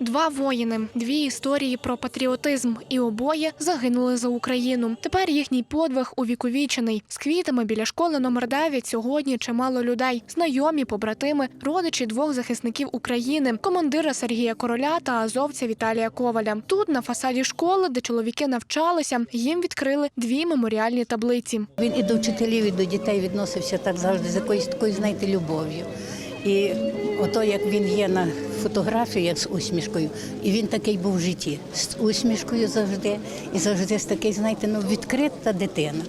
Два воїни, дві історії про патріотизм, і обоє загинули за Україну. Тепер їхній подвиг увіковічений. З квітами біля школи номер 9 сьогодні чимало людей. Знайомі, побратими, родичі двох захисників України, командира Сергія Короля та азовця Віталія Коваля. Тут на фасаді школи, де чоловіки навчалися, їм відкрили дві меморіальні таблиці. Він і до вчителів, і до дітей відносився так завжди з якоюсь такою, знаєте, любов'ю. І ото як він є на фотографіях з усмішкою, і він такий був в житті, з усмішкою завжди, і завжди з такий, знаєте, ну відкрита дитина.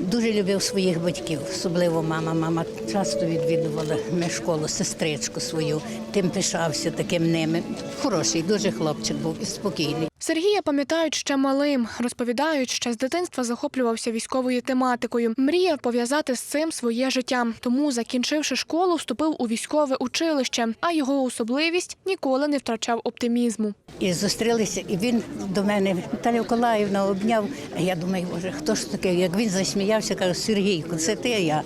Дуже любив своїх батьків, особливо мама. Мама часто відвідувала ми школу, сестричку свою, тим пишався таким ними. Хороший, дуже хлопчик був і спокійний. Сергія пам'ятають ще малим. Розповідають, що з дитинства захоплювався військовою тематикою. Мріяв пов'язати з цим своє життя. Тому, закінчивши школу, вступив у військове училище. А його особливість ніколи не втрачав оптимізму. І зустрілися, і він до мене Наталя Миколаївна обняв. А я думаю, боже, хто ж таке? Як він засміявся, каже, Сергійко, це ти, я.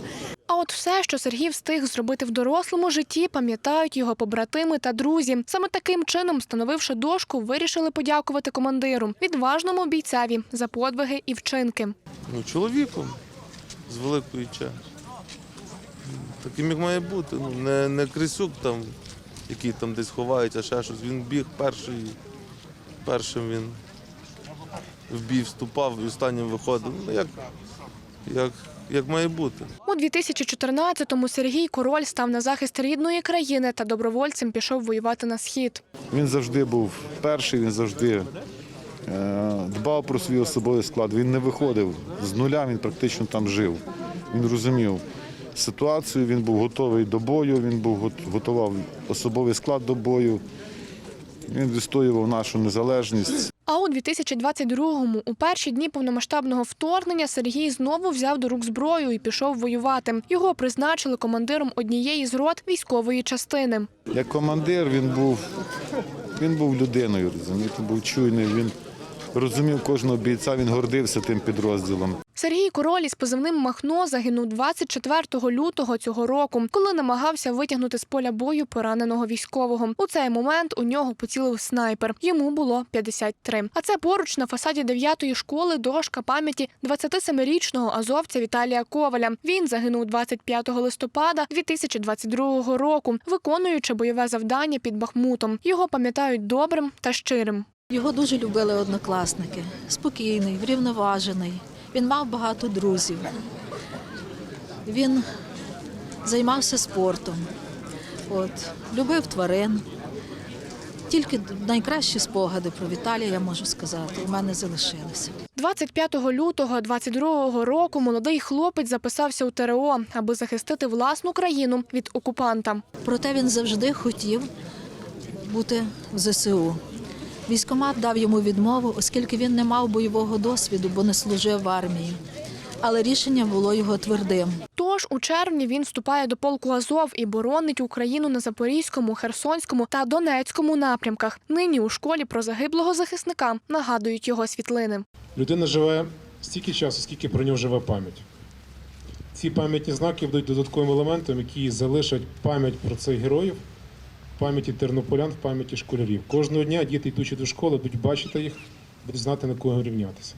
А от все, що Сергій встиг зробити в дорослому житті, пам'ятають його побратими та друзі. Саме таким чином, встановивши дошку, вирішили подякувати командиру, відважному бійцеві за подвиги і вчинки. Ну, чоловіком з великої чаші. Таким як має бути. Ну, не, не крисюк там, який там десь ховається, а ще щось. Він біг перший, першим він в бій вступав і останнім виходив. Ну, як, як, як має бути. У 2014-му Сергій Король став на захист рідної країни та добровольцем пішов воювати на схід. Він завжди був перший, він завжди е, дбав про свій особовий склад. Він не виходив з нуля, він практично там жив. Він розумів ситуацію, він був готовий до бою, він був готував особовий склад до бою. Він відстоював нашу незалежність. А у 2022-му, у перші дні повномасштабного вторгнення, Сергій знову взяв до рук зброю і пішов воювати. Його призначили командиром однієї з рот військової частини. Як командир він був, він був людиною, розумієте, був чуйний. Він розумів кожного бійця, він гордився тим підрозділом. Сергій Король із позивним Махно загинув 24 лютого цього року, коли намагався витягнути з поля бою пораненого військового. У цей момент у нього поцілив снайпер. Йому було 53. А це поруч на фасаді 9-ї школи дошка пам'яті 27-річного азовця Віталія Коваля. Він загинув 25 листопада 2022 року, виконуючи бойове завдання під Бахмутом. Його пам'ятають добрим та щирим. Його дуже любили однокласники. Спокійний, врівноважений. Він мав багато друзів. Він займався спортом, от, любив тварин. Тільки найкращі спогади про Віталія, я можу сказати, у мене залишилися. 25 лютого 22 року молодий хлопець записався у ТРО, аби захистити власну країну від окупанта. Проте він завжди хотів бути в ЗСУ. Військомат дав йому відмову, оскільки він не мав бойового досвіду, бо не служив в армії. Але рішення було його твердим. Тож у червні він вступає до полку Азов і боронить Україну на Запорізькому, Херсонському та Донецькому напрямках. Нині у школі про загиблого захисника нагадують його світлини. Людина живе стільки часу, скільки про нього живе пам'ять. Ці пам'ятні знаки будуть додатковим елементом, які залишать пам'ять про цих героїв, пам'яті тернополян, в пам'яті школярів. Кожного дня діти, йдучи до школи, будуть бачити їх, будуть знати на кого рівнятися.